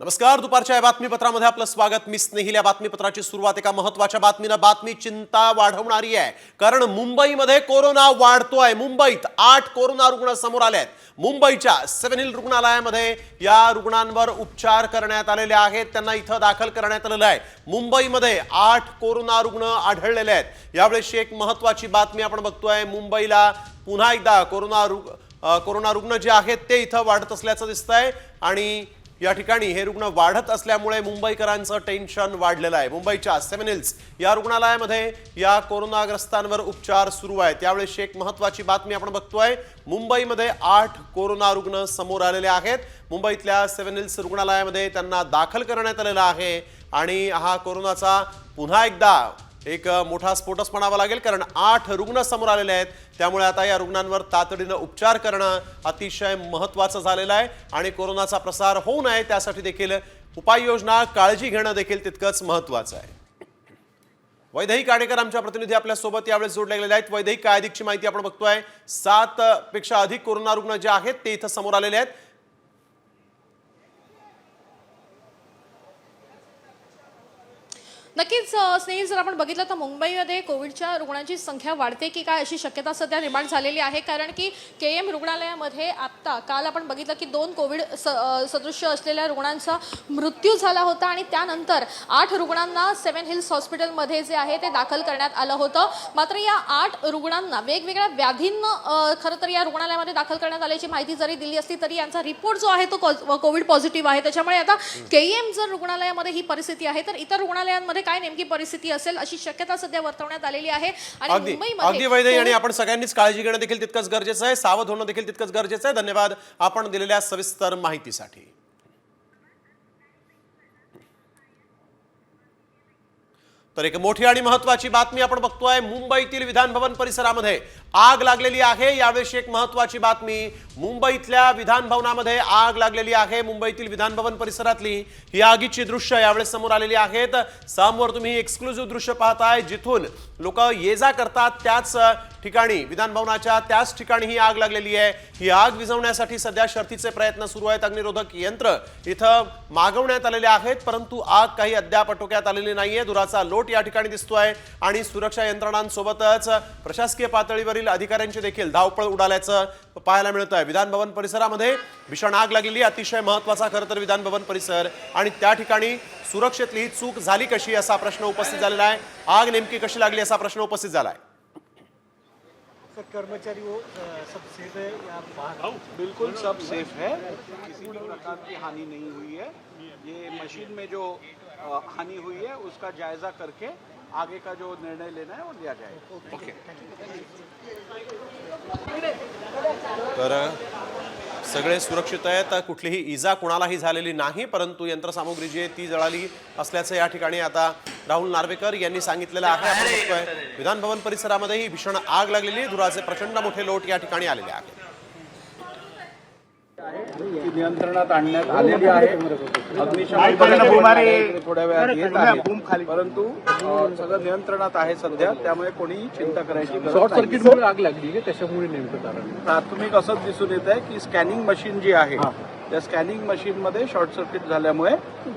नमस्कार दुपारच्या या बातमीपत्रामध्ये आपलं स्वागत. मी स्नेहिल. या बातमीपत्राची सुरुवात एका महत्त्वाच्या बातमीनं. बातमी चिंता वाढवणारी आहे. कारण मुंबईमध्ये कोरोना वाढतोय. मुंबईत आठ कोरोना रुग्ण समोर आले आहेत. मुंबईच्या सेव्हन हिल रुग्णालयामध्ये या रुग्णांवर उपचार करण्यात आलेले आहेत. त्यांना इथं दाखल करण्यात आलेलं आहे. मुंबईमध्ये आठ कोरोना रुग्ण आढळलेले आहेत. यावेळेसची एक महत्वाची बातमी आपण बघतोय. मुंबईला पुन्हा एकदा कोरोना रुग्ण कोरोना रुग्ण जे आहेत ते इथं वाढत असल्याचं दिसतंय. आणि या ठिकाणी हे रुग्ण वाढत असल्यामुळे मुंबईकरांचं टेन्शन वाढलेलं आहे. मुंबईच्या सेव्हन हिल्स या रुग्णालयामध्ये या कोरोनाग्रस्तांवर उपचार सुरू आहेत. त्यावेळेस एक महत्वाची बातमी आपण बघतोय. मुंबईमध्ये आठ कोरोना रुग्ण समोर आलेले आहेत. मुंबईतल्या सेव्हन हिल्स रुग्णालयामध्ये त्यांना दाखल करण्यात आलेलं आहे आणि हा कोरोनाचा पुन्हा एकदा एक मोठा स्फोटच म्हणावा लागेल कारण आठ रुग्ण समोर आलेले आहेत. त्यामुळे आता या रुग्णांवर तातडीनं उपचार करणं अतिशय महत्त्वाचं झालेलं आहे आणि कोरोनाचा प्रसार होऊ नये त्यासाठी देखील उपाययोजना काळजी घेणं देखील तितकंच महत्त्वाचं आहे. वैदेही काडेकर आमच्या प्रतिनिधी आपल्यासोबत यावेळेस जोडले गेलेले आहेत. वैदेही काय अधिकची माहिती आपण बघतोय. सात पेक्षा अधिक कोरोना रुग्ण जे आहेत ते इथं समोर आलेले आहेत. नक्कीच स्नेही जर आपण बघितलं तर मुंबईमध्ये कोविडच्या रुग्णांची संख्या वाढते की काय अशी शक्यता सध्या निर्माण झालेली आहे? कारण की के एम रुग्णालयामध्ये आत्ता काल आपण बघितलं की दोन कोविड स सदृश्य असलेल्या रुग्णांचा मृत्यू झाला होता आणि त्यानंतर आठ रुग्णांना सेवन हिल्स हॉस्पिटलमध्ये जे आहे ते दाखल करण्यात आलं होतं. मात्र या आठ रुग्णांना वेगवेगळ्या व्याधींना खरं तर या रुग्णालयामध्ये दाखल करण्यात आल्याची माहिती जरी दिली असली तरी यांचा रिपोर्ट जो आहे तो कोविड पॉझिटिव्ह आहे. त्याच्यामुळे आता के एम जर रुग्णालयामध्ये ही परिस्थिती आहे तर इतर रुग्णालयांमध्ये काय नेमकी परिस्थिती असेल अशी शक्यता सध्या वर्तवण्यात आलेली आहे. आणि अगदी वैद्य आणि आपण सगळ्यांनीच काळजी घेणं देखील तितकंच गरजेचं आहे. सावध होणं देखील तितकंच गरजेचं आहे. धन्यवाद आपण दिलेल्या सविस्तर माहितीसाठी. तर एक मोठी आणि महत्वाची बातमी आपण बघतोय. मुंबईतील विधानभवन परिसरामध्ये आग लागलेली आहे. यावेळेस एक महत्वाची बातमी मुंबईतल्या विधानभवनामध्ये आग लागलेली आहे. मुंबईतील विधानभवन परिसरातली ही आगीची दृश्य यावेळेस समोर आलेली आहेत. समोर तुम्ही एक्सक्लुझिव्ह दृश्य पाहताय जिथून लोक ये जा करतात. त्याच ठिकाणी विधानभवनाच्या त्याच ठिकाणी ही आग लागलेली आहे. ही आग विझवण्यासाठी सध्या शर्थीचे प्रयत्न सुरू आहेत. अग्निरोधक यंत्र इथं मागवण्यात आलेले आहेत परंतु आग काही अद्याप आटोक्यात आलेली नाहीये. धुराचा लोट या ठिकाणी दिसतोय आणि सुरक्षा यंत्रणांसोबतच प्रशासकीय पातळीवरील अधिकाऱ्यांची देखील धावपळ उडाल्याचं पाहायला मिळत आहे विधानभवन परिसरामध्ये भीषण आग लागलेली आहे. अतिशय महत्त्वाचा खरं तर विधानभवन परिसर आणि त्या ठिकाणी सुरक्षेतली ही चूक झाली कशी असा प्रश्न उपस्थित झालेला आहे. आग नेमकी कशी लागली असा प्रश्न उपस्थित झाला आहे सर कर्मचारी वो सब सेफ़ है या बाहर बिल्कुल सब सेफ़ है। किसी भी प्रकार की हानि नहीं हुई है। ये मशीन में जो हानि हुई है उसका जायजा करके आगे का जो निर्णय लेना है वो लिया जाएगा। ओके तर सगळे सुरक्षित आहेत. कुठलीही इजा कुणालाही झालेली नाही परंतु यंत्रसामुग्री जी आहे ती जळाली असल्याचं या ठिकाणी आता राहुल नार्वेकर यांनी सांगितलेलं आहे. आपण बघतोय विधान भवन परिसरामध्ये ही भीषण आग लागलेली धुराचे प्रचंड मोठे लोट या ठिकाणी आलेले आहेत. नियंत्रणात आणण्यात आलेली आहे. थोड्या वेळात येत आहे. परंतु सगळं नियंत्रणात आहे सध्या. त्यामुळे कोणीही चिंता करायची गरज शॉर्ट नाही. सर्किटमुळे आग लागली आहे त्याच्यामुळे नेमकं कारण? प्राथमिक असंच दिसून येत आहे की स्कॅनिंग मशीन जी आहे त्या स्कॅनिंग मशीन मध्ये शॉर्ट सर्किट झाल्यामुळे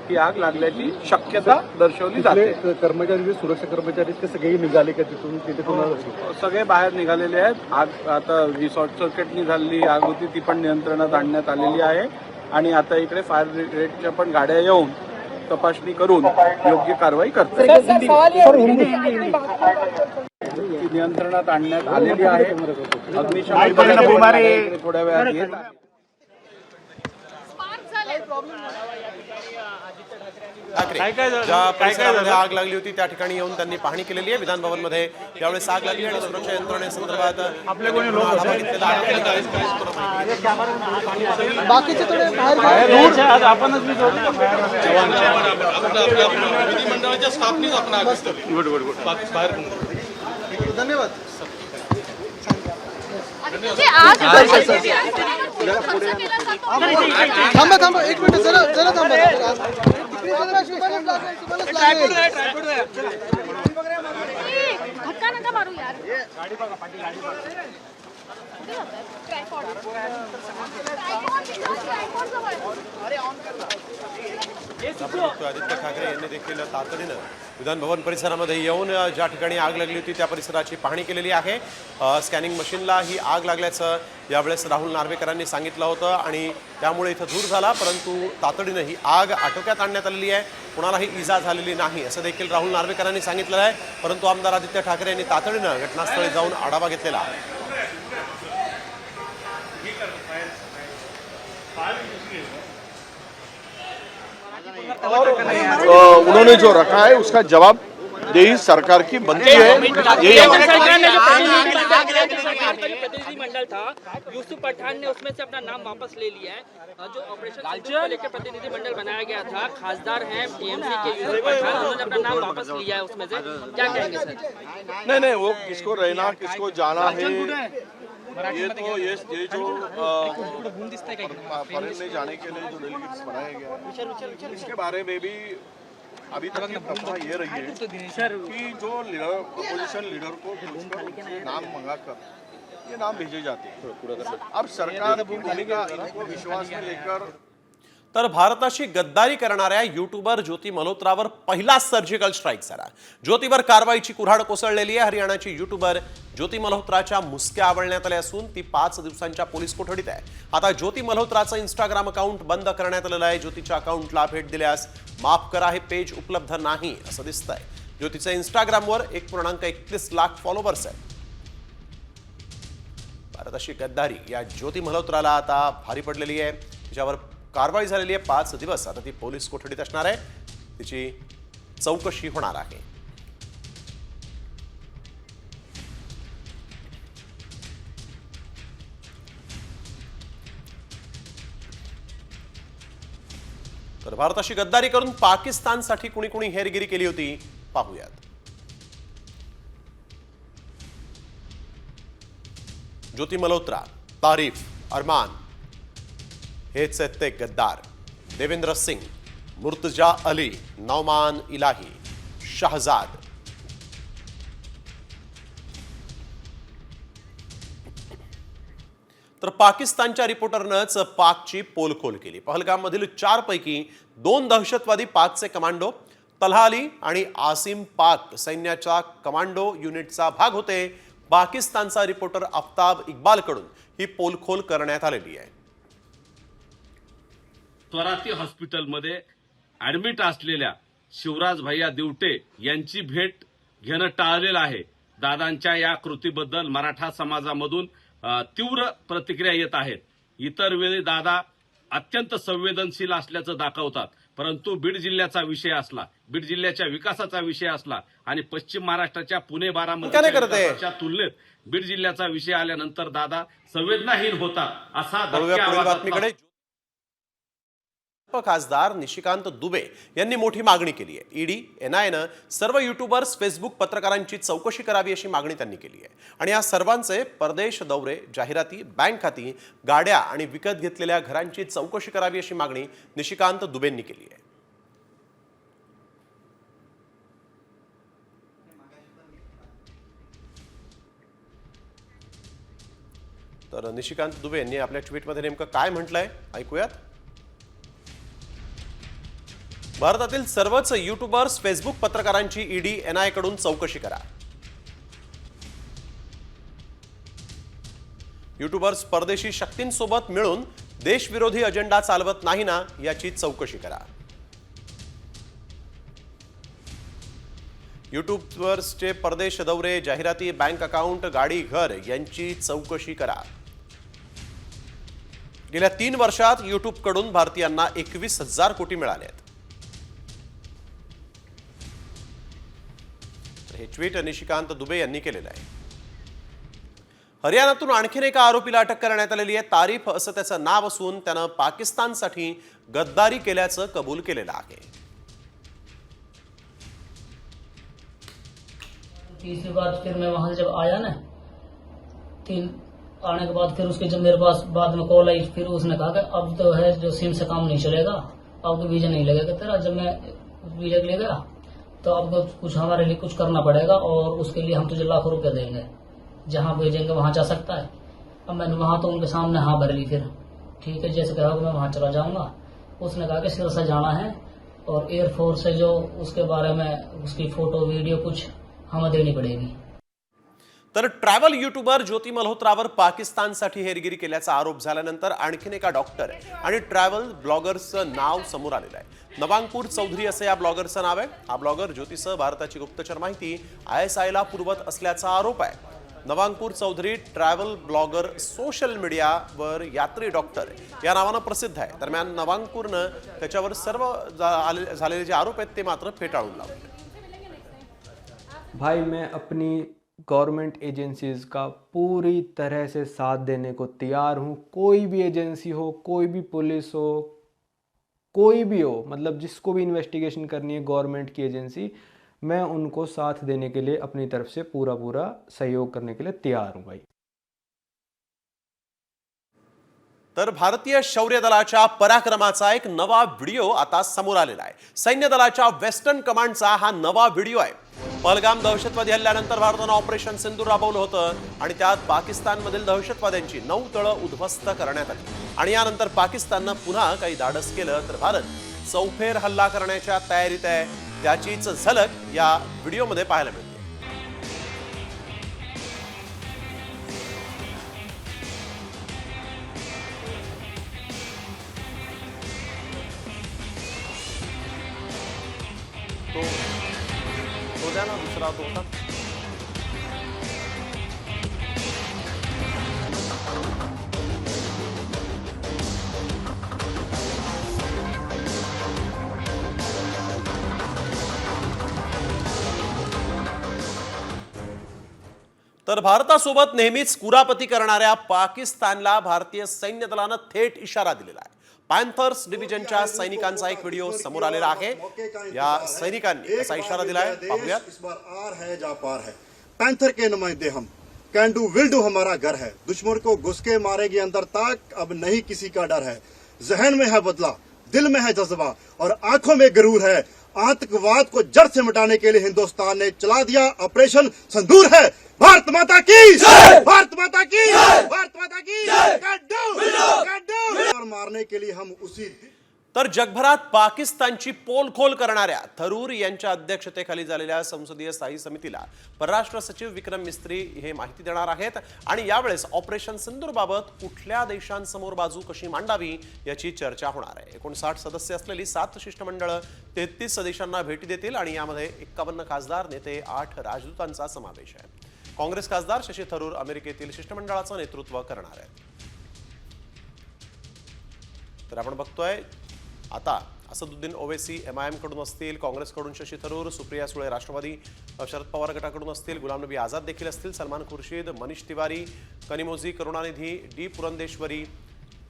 ही आग लागल्याची शक्यता दर्शवली जाते. कर्मचारी जे सुरक्षा कर्मचारी आहेत ते सगळे निघाले का तिथून? तिथे कोणाला सगळे बाहेर निघालेले आहेत. आग आता जी शॉर्ट सर्किटनी झालेली आग होती ती पण नियंत्रणात आणण्यात आलेली आहे. आणि आता इकडे फायर ब्रिगेडच्या पण गाड्या येऊन तपासणी करून योग्य कारवाई करतात. ती नियंत्रणात आणण्यात आलेली आहे. अग्निशमन थोड्या वेळात ठाकरे ज्या परिसरामध्ये आग लागली होती त्या ठिकाणी येऊन त्यांनी पाहणी केलेली आहे. विधान भवनमध्ये यावेळेस आग लागली. आणि सुरक्षा यंत्रणेसंदर्भात जे आज थांबा थांबा. एक मिनिट जरा जरा थांबा. धक्का नका मारू यार. ट्रायपॉड. ट्रायपॉड जवळ. आपण बघतोय आदित्य ठाकरे यांनी देखील तातडीनं विधानभवन परिसरामध्ये येऊन ज्या ठिकाणी आग लागली होती त्या परिसराची पाहणी केलेली आहे. स्कॅनिंग मशीनला ही आग लागल्याचं यावेळेस राहुल नार्वेकरांनी सांगितलं होतं आणि त्यामुळे इथं धूर झाला परंतु तातडीनं ही आग आटोक्यात आणण्यात आलेली आहे. कुणालाही इजा झालेली नाही असं देखील राहुल नार्वेकरांनी सांगितलं आहे. परंतु आमदार आदित्य ठाकरे यांनी तातडीनं घटनास्थळी जाऊन आढावा घेतलेला आहे. अ, उन्होंने जो रखा है उसका जवाब देही सरकार की बनती है। यही मंडल था यूसुफ पठान ने उसमें से अपना नाम वापस ले लिया है। जो ऑपरेशन लेकर प्रतिनिधि मंडल बनाया गया था खासदार हैं टीएमसी के यूसुफ पठान उन्होंने अपना नाम वापस लिया है उसमें से। क्या कहेंगे सर? नहीं नहीं वो किसको रहना किसको जाना है ये तो ये ये जो फॉरेन में जाने के लिए जो डेलीगेट्स बनाया गया है। इसके बारे में भी अभी तक प्रथा ये रही है कि जो लीडर अपोजिशन लीडर को नाम मंगा कर ये नाम भेजे जाते हैं। अब सरकार की भूमिका इनको विश्वास में लेकर तर भारताशी गद्दारी करणाऱ्या युट्यूबर ज्योती मल्होत्रावर पहिला सर्जिकल स्ट्राईक झाला. ज्योतीवर कारवाईची कुऱ्हाड कोसळलेली आहे. हरियाणाची युट्यूबर ज्योती मल्होत्राच्या मुसक्या आवळण्यात आल्या असून ती पाच दिवसांच्या पोलीस कोठडीत आहे. आता ज्योती मल्होत्राचं इंस्टाग्राम अकाउंट बंद करण्यात आलेलं आहे. ज्योतीच्या अकाउंटला भेट दिल्यास माफ करा हे पेज उपलब्ध नाही असं दिसतंय. ज्योतीचं इंस्टाग्रामवर एक पूर्णांक एकतीस लाख फॉलोवर्स आहेत. भारताशी गद्दारी या ज्योती मल्होत्राला आता भारी पडलेली आहे. तिच्यावर कारवाई झालेली आहे पाच दिवस. आता ती पोलीस कोठडीत असणार आहे. तिची चौकशी होणार आहे. तर भारताशी गद्दारी करून पाकिस्तानसाठी कुणी कुणी हेरगिरी केली होती पाहूयात. ज्योती मल्होत्रा तारीफ अरमान. हेच आहेत ते गद्दार. देवेंद्र सिंग मुर्तजा अली नौमान इलाही शहजाद. तर पाकिस्तानच्या रिपोर्टरनंच पाकची पोलखोल केली. पहलगाममधील चारपैकी दोन दहशतवादी पाकचे कमांडो तल्हा अली आणि आसिम पाक सैन्याच्या कमांडो युनिटचा भाग होते. पाकिस्तानचा रिपोर्टर आफ्ताब इक्बालकडून ही पोलखोल करण्यात आलेली आहे. स्वराती हॉस्पिटलमध्ये ऍडमिट असलेल्या शिवराज भैया दिवटे यांची भेट घेणं टाळलेलं आहे. दादांच्या या कृतीबद्दल मराठा समाजामधून तीव्र प्रतिक्रिया येत आहेत. इतर वेळी दादा अत्यंत संवेदनशील असल्याचं दाखवतात. परंतु बीड जिल्ह्याचा विषय असला बीड जिल्ह्याच्या विकासाचा विषय असला आणि पश्चिम महाराष्ट्राच्या पुणे का नाही बारामती करत आहे? विकासाच्या तुलनेत बीड जिल्ह्याचा विषय आल्यानंतर दादा संवेदनाहीन होता असा वळूया धक्क्या पुढील आवाजातला बातमीकडे खासदार निशिकांत दुबे यांनी मोठी मागणी केली आहे. ईडी एनआयनं सर्व युट्यूबर्स फेसबुक पत्रकारांची चौकशी करावी अशी मागणी त्यांनी केली आहे. आणि या सर्वांचे परदेश दौरे जाहिराती बँक खाती गाड्या आणि विकत घेतलेल्या घरांची चौकशी करावी अशी मागणी निशिकांत दुबेंनी केली आहे. तर निशिकांत दुबे यांनी आपल्या ट्विटमध्ये नेमकं काय म्हटलंय? ऐकूयात. भारतातील सर्वच युट्यूबर्स फेसबुक पत्रकारांची ईडी एनआयकडून चौकशी करा. युट्यूबर्स परदेशी शक्तींसोबत मिळून देशविरोधी अजेंडा चालवत नाही ना याची चौकशी करा. युट्यूबर्सचे परदेश दौरे जाहिराती बँक अकाउंट गाडी घर यांची चौकशी करा. गेल्या तीन वर्षात युट्यूबकडून भारतीयांना एकवीस हजार कोटी मिळाले ट्विट निशिकांत दुबे यांनी केलेलं आहे. हरियाणातून आणखीन एका आरोपीला अटक करण्यात आलेली आहे. तारीफ असं त्याचं नाव असून त्यानं पाकिस्तानसाठी गद्दारी केल्याचं कबूल केलेलं आहे. तीसरी बार फिर मैं वहां से जब आया ना तीन आने के बाद फिर उसके जब मेरे पास बाद में कॉल आई फिर उसने कहा कि अब तो है जो सिम से काम नहीं चलेगा अब तो वीजा नहीं लगेगा तेरा। जब मैं वीजा के गया तो तो कुछ हमारे लिए कुछ करना पड़ेगा और उसके लिए हम तुझे लाखों रुपये देंगे। जहाँ भेजेंगे वहाँ जा सकता है। अब मैंने वहाँ तो उनके सामने हाँ भर ली फिर। ठीक है, जैसे कहा मैं वहाँ चला जाऊँगा। उसने कहा कि सिरसा जाना है और एयरफोर्स से जो उसके बारे में उसकी फ़ोटो वीडियो कुछ हमें देनी पड़ेगी। तर ट्रॅव्हल युट्यूबर ज्योती मल्होत्रावर पाकिस्तानसाठी हेरगिरी केल्याचा आरोप झाल्यानंतर आणखीन एका डॉक्टर आणि ट्रॅव्हल ब्लॉगरचं नाव समोर आलेलं आहे. नवांकूर चौधरी असं या ब्लॉगरचं नाव आहे. हा ब्लॉगर ज्योतीसह भारताची गुप्तचर माहिती आय एस आयला पुरवत असल्याचा आरोप आहे. Navankur Chaudhary travel blogger social मीडियावर यात्री डॉक्टर या नावानं प्रसिद्ध आहे. दरम्यान नवांकूरनं त्याच्यावर सर्व झालेले जे आरोप आहेत ते मात्र फेटाळून लावले. भाई मैं अपनी गवर्नमेंट एजेंसीज का पूरी तरह से साथ देने को तैयार हूँ। कोई भी एजेंसी हो, कोई भी पुलिस हो, कोई भी हो मतलब जिसको भी इन्वेस्टिगेशन करनी है गवर्नमेंट की एजेंसी, मैं उनको साथ देने के लिए अपनी तरफ़ से पूरा पूरा सहयोग करने के लिए तैयार हूँ भाई। तर भारतीय शौर्य दलाच्या पराक्रमाचा एक नवा व्हिडिओ आता समोर आलेला आहे. सैन्य दलाच्या वेस्टर्न कमांडचा हा नवा व्हिडिओ आहे. पहलगाम दहशतवादी हल्ल्यानंतर भारतानं ऑपरेशन सिंधू राबवलं होतं आणि त्यात पाकिस्तानमधील दहशतवाद्यांची नऊ तळं उद्ध्वस्त करण्यात आली. आणि यानंतर पाकिस्ताननं पुन्हा काही धाडस केलं तर भारत चौफेर हल्ला करण्याच्या तयारीत आहे. त्याचीच झलक या व्हिडिओमध्ये पाहायला मिळते. तो तो द्या ना दुसरा होता तर भारतासोबत नेहमीच कुरापती करणाऱ्या पाकिस्तानला भारतीय सैन्य दलानं थेट इशारा दिलेला आहे. पॅन्थर्स डिव्हिजनच्या सैनिकांचा एक व्हिडिओ समोर आलेला आहे. या सैनिकांनी कसा इशारा दिलाय. पाहूयात. इस बार आर है जा पार है. पैंथर के नुमाइंदे हम. कैन डू विल डू हमारा घर है. दुश्मन को घुसके मारेगी अंदर तक. अब नहीं किसी का डर है. जहन में है बदला दिल में है जज्बा और आँखों में गरूर है. आतंकवाद को जड़ से मिटाने के लिए हिंदुस्तान ने चला दिया ऑपरेशन संदूर है। भारत माता की। भारत माता की। भारत माता की। मारने के लिए हम उसी तर जगभरात पाकिस्तानची पोलखोल करणाऱ्या थरूर यांच्या अध्यक्षतेखाली झालेल्या संसदीय स्थायी समितीला परराष्ट्र सचिव विक्रम मिस्त्री हे माहिती देणार आहेत. आणि यावेळेस ऑपरेशन सिंदूरबाबत कुठल्या देशांसमोर बाजू कशी मांडावी याची चर्चा होणार आहे. एकोणसाठ सदस्य असलेली सात शिष्टमंडळं तेहतीस देशांना भेटी देतील आणि यामध्ये एक्कावन्न खासदार नेते आठ राजदूतांचा समावेश आहे. काँग्रेस खासदार शशी थरूर अमेरिकेतील शिष्टमंडळाचं नेतृत्व करणार आहेत. तर आपण बघतोय आता असदुद्दीन ओवेसी एम आय एमकडून असतील काँग्रेसकडून शशी थरूर सुप्रिया सुळे राष्ट्रवादी शरद पवार गटाकडून असतील गुलाम नबी आझाद देखील असतील सलमान खुर्शीद मनीष तिवारी कनिमोझी करुणानिधी डी पुरंदेश्वरी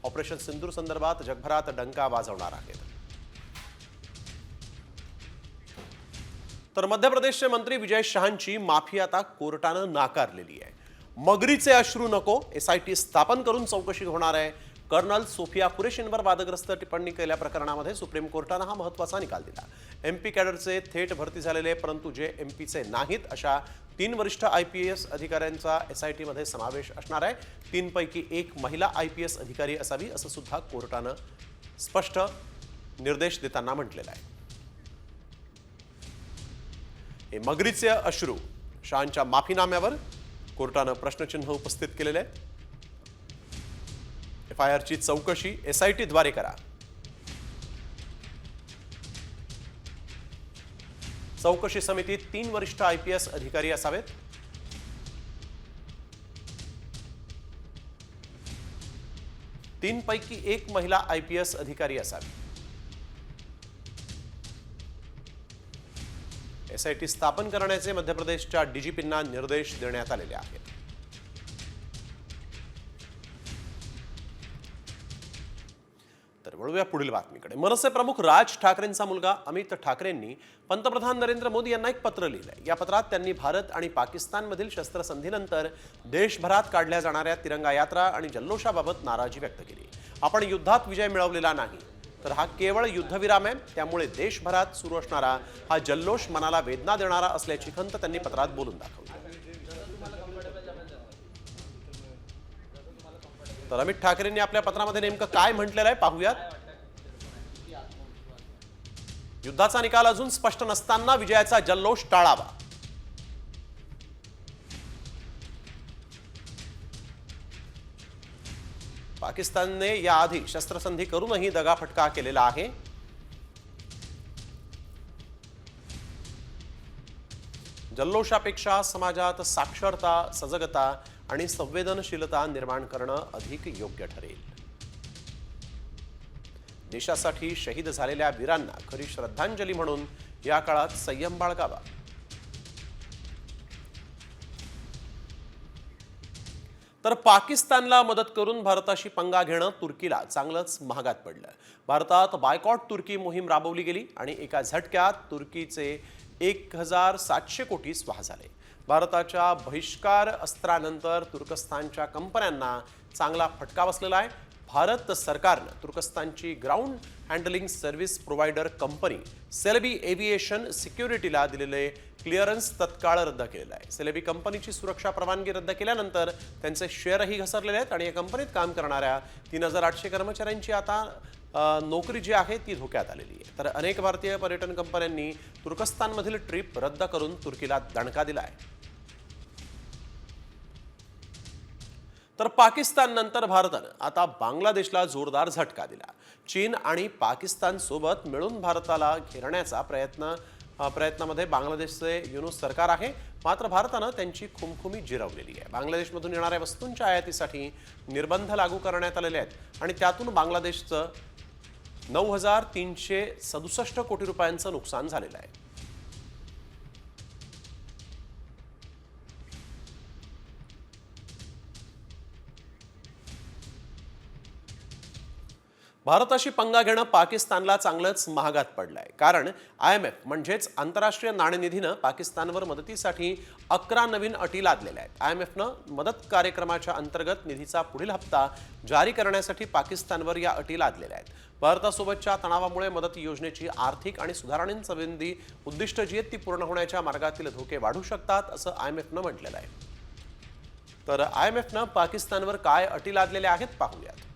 ऑपरेशन सिंदूर संदर्भात जगभरात डंका वाजवणार आहेत. तर मध्य प्रदेशचे मंत्री विजय शहांची माफी आता कोर्टानं नाकारलेली आहे. मगरीचे अश्रू नको एसआयटी स्थापन करून चौकशी होणार आहे. कर्नल सोफिया कुरेशींवर वादग्रस्त टिप्पणी केल्या प्रकरणामध्ये सुप्रीम कोर्टानं हा महत्त्वाचा निकाल दिला. एम पी कॅडरचे थेट भरती झालेले परंतु जे एम पीचे नाहीत अशा तीन वरिष्ठ आय पी एस अधिकाऱ्यांचा एस आय टीमध्ये समावेश असणार आहे. तीनपैकी एक महिला आय पी एस अधिकारी असावी असं सुद्धा कोर्टानं स्पष्ट निर्देश देताना म्हटलेलं आहे. हे मगरीचे अश्रू शहांच्या माफीनाम्यावर कोर्टानं प्रश्नचिन्ह उपस्थित केलेले आहे फायरची चौकशी एस करा. चौकशी समितीत तीन वरिष्ठ आय पी एस अधिकारी असावेत. तीनपैकी एक महिला आय पी एस अधिकारी असावी. एस स्थापन करण्याचे मध्य प्रदेशच्या डीजीपींना निर्देश देण्यात आलेले आहेत. वळूया पुढील बातमीकडे. मनसे प्रमुख राज ठाकरेंचा मुलगा अमित ठाकरेंनी पंतप्रधान नरेंद्र मोदी यांना एक पत्र लिहिलंय. या पत्रात त्यांनी भारत आणि पाकिस्तानमधील शस्त्रसंधीनंतर देशभरात काढल्या जाणाऱ्या तिरंगा यात्रा आणि जल्लोषाबाबत नाराजी व्यक्त केली. आपण युद्धात विजय मिळवलेला नाही तर हा केवळ युद्धविराम आहे. त्यामुळे देशभरात सुरू असणारा हा जल्लोष मनाला वेदना देणारा असल्याची खंत त्यांनी पत्रात बोलून दाखवली. तर अमित ठाकरेंनी आपल्या पत्रामध्ये नेमकं काय म्हटलेलं आहे पाहूयात. युद्धाचा निकाल अजून स्पष्ट नसताना विजयाचा जल्लोष टाळावा. पाकिस्तानने याआधी शस्त्रसंधी करूनही दगाफटका केलेला आहे. जल्लोषापेक्षा समाजात साक्षरता सजगता आणि संवेदनशीलता निर्माण करणं अधिक योग्य ठरेल. देशासाठी शहीद झालेल्या वीरांना खरी श्रद्धांजली म्हणून या काळात संयम बाळगावा. तर पाकिस्तानला मदत करून भारताशी पंगा घेणं तुर्कीला चांगलंच महागात पडलं. भारतात बायकॉट तुर्की मोहीम राबवली गेली आणि एका झटक्यात तुर्कीचे एक हजार सातशे कोटी स्वाहा झाले. भारताच्या बहिष्कार अस्त्रानंतर तुर्कस्तानच्या कंपन्यांना चांगला फटका बसलेला आहे. भारत सरकारनं तुर्कस्तानची ground handling service provider company Celebi aviation सिक्युरिटीला दिलेले क्लिअरन्स तत्काळ रद्द केलेलं आहे. सेलेबी कंपनीची सुरक्षा परवानगी रद्द केल्यानंतर त्यांचे शेअरही घसरलेले आहेत आणि या कंपनीत काम करणाऱ्या तीन हजार आठशे कर्मचाऱ्यांची आता नोकरी जी आहे ती धोक्यात आलेली आहे. तर अनेक भारतीय पर्यटन कंपन्यांनी तुर्कस्तानमधील ट्रिप रद्द करून तुर्कीला दणका दिला आहे. तर पाकिस्ताननंतर भारतानं आता बांगलादेशला जोरदार झटका दिला. चीन आणि पाकिस्तानसोबत मिळून भारताला घेरण्याचा प्रयत्न प्रयत्नामध्ये बांगलादेशचे युनुस सरकार आहे. मात्र भारतानं त्यांची खुमखुमी जिरवलेली आहे. बांगलादेशमधून येणाऱ्या वस्तूंच्या आयातीसाठी निर्बंध लागू करण्यात आलेले आहेत आणि त्यातून बांगलादेशचं नऊ हजार तीनशे सदुसष्ट कोटी रुपयांचं नुकसान झालेलं आहे. भारताशी पंगा घेणं पाकिस्तानला चांगलंच महागात पडलंय. कारण आय एम एफ म्हणजेच आंतरराष्ट्रीय नाणेनिधीनं पाकिस्तानवर मदतीसाठी अकरा नवीन अटी लादलेल्या आहेत. आय एम एफनं मदत कार्यक्रमाच्या अंतर्गत निधीचा पुढील हप्ता जारी करण्यासाठी पाकिस्तानवर या अटी लादलेल्या आहेत. भारतासोबतच्या तणावामुळे मदत योजनेची आर्थिक आणि सुधारणेसंबंधी उद्दिष्ट जी आहेत ती पूर्ण होण्याच्या मार्गातील धोके वाढू शकतात असं आय एम एफनं म्हटलेलं आहे. तर आय एम एफनं पाकिस्तानवर काय अटी लादलेल्या आहेत पाहूयात.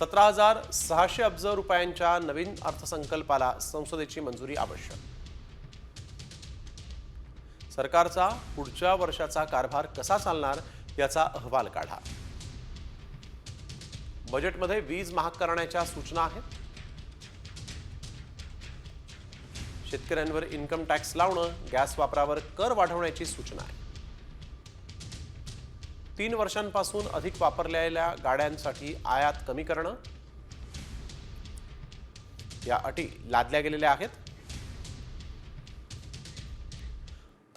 सतरा हजार सहाशे अब्ज रुपयांच्या नवीन अर्थसंकल्पाला संसदेची मंजुरी आवश्यक. सरकारचा पुढच्या वर्षाचा कारभार कसा चालणार याचा अहवाल काढा. बजेटमध्ये वीज महाग करण्याच्या सूचना आहेत. शेतकऱ्यांवर इन्कम टॅक्स लावणं गॅस वापरावर कर वाढवण्याची सूचना आहे. तीन वर्षांपासून अधिक वापरलेल्या गाड्यांसाठी आयात कमी करणं. या अटी लादल्या गेलेल्या आहेत.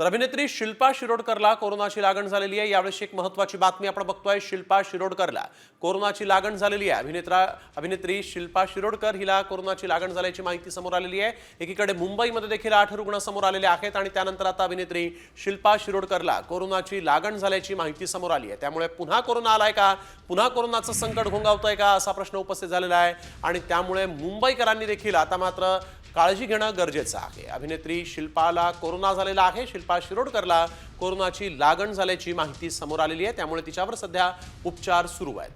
तर अभिनेत्री शिल्पा शिरोडकरला कोरोनाची लागण झालेली आहे. यावेळेस एक महत्वाची बातमी आपण बघतोय. शिल्पा शिरोडकरला कोरोनाची लागण झालेली आहे. अभिनेत्रा अभिनेत्री शिल्पा शिरोडकर हिला कोरोनाची लागण झाल्याची माहिती समोर आलेली आहे. एकीकडे मुंबईमध्ये देखील आठ रुग्ण समोर आलेले आहेत आणि त्यानंतर आता अभिनेत्री शिल्पा शिरोडकरला कोरोनाची लागण झाल्याची माहिती समोर आली आहे. त्यामुळे पुन्हा कोरोना आलाय का? पुन्हा कोरोनाचं संकट घोंगावतंय का? असा प्रश्न उपस्थित झालेला आहे. आणि त्यामुळे मुंबईकरांनी देखील आता मात्र काळजी घेणं गरजेचं आहे. अभिनेत्री शिल्पाला कोरोना झालेला आहे. शिल्पा शिरोडकरला कोरोनाची लागण झाल्याची माहिती समोर आलेली आहे. त्यामुळे तिच्यावर सध्या उपचार सुरू आहेत.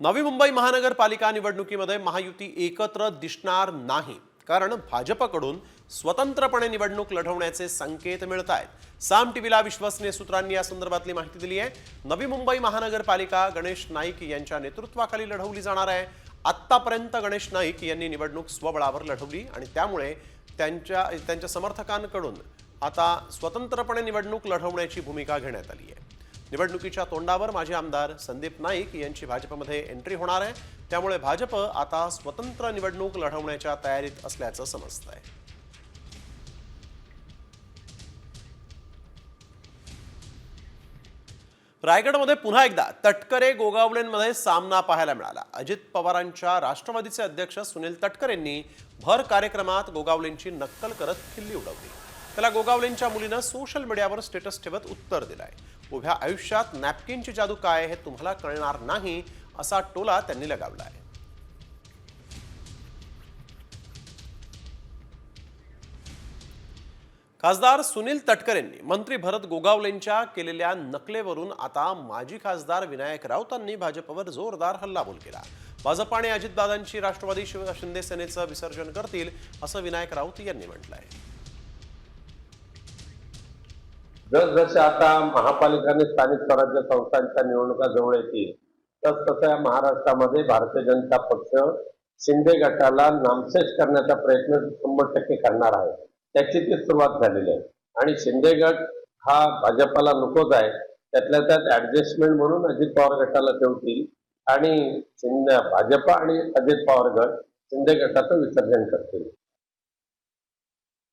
नवी मुंबई महानगरपालिका निवडणुकीमध्ये महायुती एकत्र दिसणार नाही. कारण भाजपकडून स्वतंत्रपणे निवडणूक लढवण्याचे संकेत मिळत आहेत. साम टीव्हीला विश्वसनीय सूत्रांनी या संदर्भातली माहिती दिली आहे. नवी मुंबई महानगरपालिका गणेश नाईक यांच्या नेतृत्वाखाली लढवली जाणार आहे. आत्तापर्यंत गणेश नाईक यांनी निवडणूक स्वबळावर लढवली आणि त्यामुळे त्यांच्या त्यांच्या समर्थकांकडून आता स्वतंत्रपणे निवडणूक लढवण्याची भूमिका घेण्यात आली आहे. निवडणुकीच्या तोंडावर माजी आमदार संदीप नाईक यांची भाजपमध्ये एंट्री होणार आहे. त्यामुळे भाजप आता स्वतंत्र निवडणूक लढवण्याच्या तयारीत असल्याचं समजतं आहे रायगडमध्ये पुन्हा एकदा तटकरे गोगावलेंमध्ये सामना पाहायला मिळाला. अजित पवारांच्या राष्ट्रवादीचे अध्यक्ष सुनील तटकरेंनी भर कार्यक्रमात गोगावलेंची नक्कल करत खिल्ली उडवली. त्याला गोगावलेंच्या मुलीनं सोशल मीडियावर स्टेटस ठेवत उत्तर दिलंय. उभ्या आयुष्यात नॅपकिनची जादू काय हे तुम्हाला कळणार नाही असा टोला त्यांनी लगावला आहे खासदार सुनील तटकरेंनी मंत्री भरत गोगावलेंच्या केलेल्या नकलेवरून आता माजी खासदार विनायक राऊतांनी भाजपवर जोरदार हल्लाबोल केला. भाजप आणि अजितदादांची राष्ट्रवादी शिव शिंदे सेनेचं विसर्जन करतील असं विनायक राऊत यांनी म्हटलंय. जसजसे आता महापालिका आणि स्थानिक स्वराज्य संस्थांच्या निवडणुका जवळ येतील तस तसं या महाराष्ट्रामध्ये भारतीय जनता पक्ष शिंदे गटाला नामशेष करण्याचा प्रयत्न शंभर टक्के करणार आहे. त्याची ती सुरुवात झालेली आहे. आणि शिंदे गट हा भाजपाला नकोच आहे. त्यातल्या त्यात ऍडजस्टमेंट म्हणून अजित पवार गटाला ठेवतील आणि शिंदे भाजपा आणि अजित पवार गट शिंदे गटाचं विसर्जन करतील.